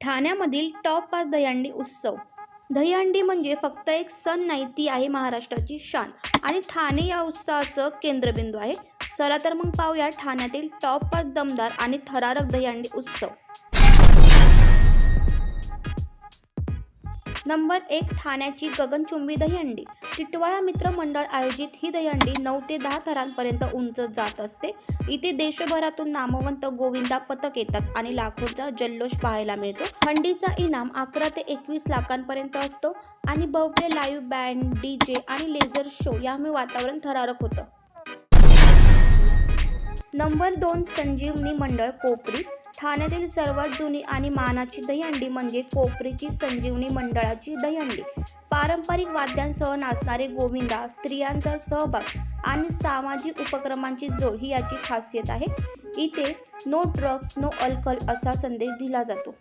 ठाण्यामधील top पाच दहीहंडी उत्सव. दहीहंडी म्हणजे फक्त एक सण नाही ती आहे महाराष्ट्राची शान. आणि ठाणे या उत्सवाचं केंद्रबिंदू आहे. चला तर मग पाहूया ठाण्यातील टॉप पाच दमदार आणि थरारक दहीहंडी उत्सव. नंबर एक ठाण्याची गगनचुंबी दहीहंडी. टिटवाळा मित्र मंडळ आयोजित ही दहंडी नऊ ते दहा थरांपर्यंत उंच जात असते. इथे देशभरातून नामवंत गोविंदा पथक येतात आणि लाखोंचा जल्लोष पाहायला मिळतो. हंडीचा इनाम अकरा ते एकवीस लाखांपर्यंत असतो आणि भव्य लाईव्ह बँड डी जे आणि लेझर शो यामुळे वातावरण थरारक होतं. नंबर दोन संजीवनी मंडळ कोपरी. ठाण्यातील सर्वात जुनी आणि मानाची दहीहंडी म्हणजे कोपरीची संजीवनी मंडळाची दहीहंडी. पारंपरिक वाद्यांसह नाचणारे गोविंदा स्त्रियांचा सहभाग आणि सामाजिक उपक्रमांची जोड ही याची खासियत आहे. इथे नो ड्रग्स नो अल्कल असा संदेश दिला जातो.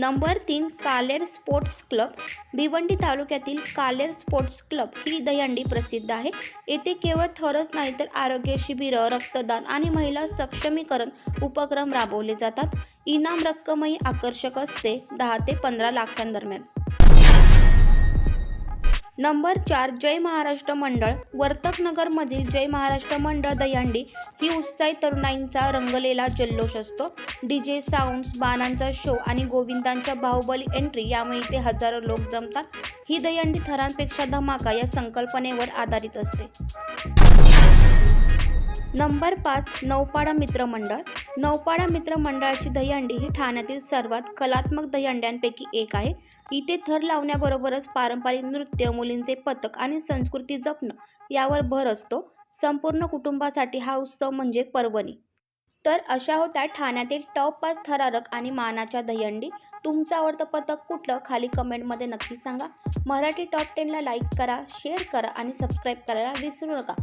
नंबर तीन कालेर स्पोर्ट्स क्लब. भिवंडी तालुक्यातील कालेर स्पोर्ट्स क्लब ही दहीहंडी प्रसिद्ध आहे. येथे केवळ थरच नाही तर आरोग्य शिबिरं रक्तदान आणि महिला सक्षमीकरण उपक्रम राबवले जातात. इनाम रक्कमही आकर्षक असते दहा ते पंधरा लाखांदरम्यान. नंबर चार जय महाराष्ट्र मंडळ वर्तकनगरमधील जय महाराष्ट्र मंडळ दयांडी ही उत्साही तरुणाईंचा रंगलेला जल्लोष असतो. डीजे साऊंड्स बाणांचा शो आणि गोविंदांच्या बाहुबली एंट्री यामुळे इथे हजारो लोक जमतात. ही दहीहंडी थरांपेक्षा धमाका या संकल्पनेवर आधारित असते. नंबर पाच नौपाडा मित्रमंडळ नौपाडा मित्रमंडळाची दहीहंडी ही ठाण्यातील सर्वात कलात्मक दहीहंड्यांपैकी एक आहे. इथे थर लावण्याबरोबरच पारंपरिक नृत्य मुलींचे पथक आणि संस्कृती जपणं यावर भर असतो. संपूर्ण कुटुंबासाठी हा उत्सव म्हणजे पर्वणी. तर अशा होत्या ठाण्यातील टॉप पाच थरारक आणि मानाच्या दहीहंडी. तुमचं आवडतं पथक कुठलं? खाली कमेंटमध्ये नक्की सांगा. मराठी टॉप टेनला लाईक करा शेअर करा आणि सबस्क्राईब करायला विसरू नका.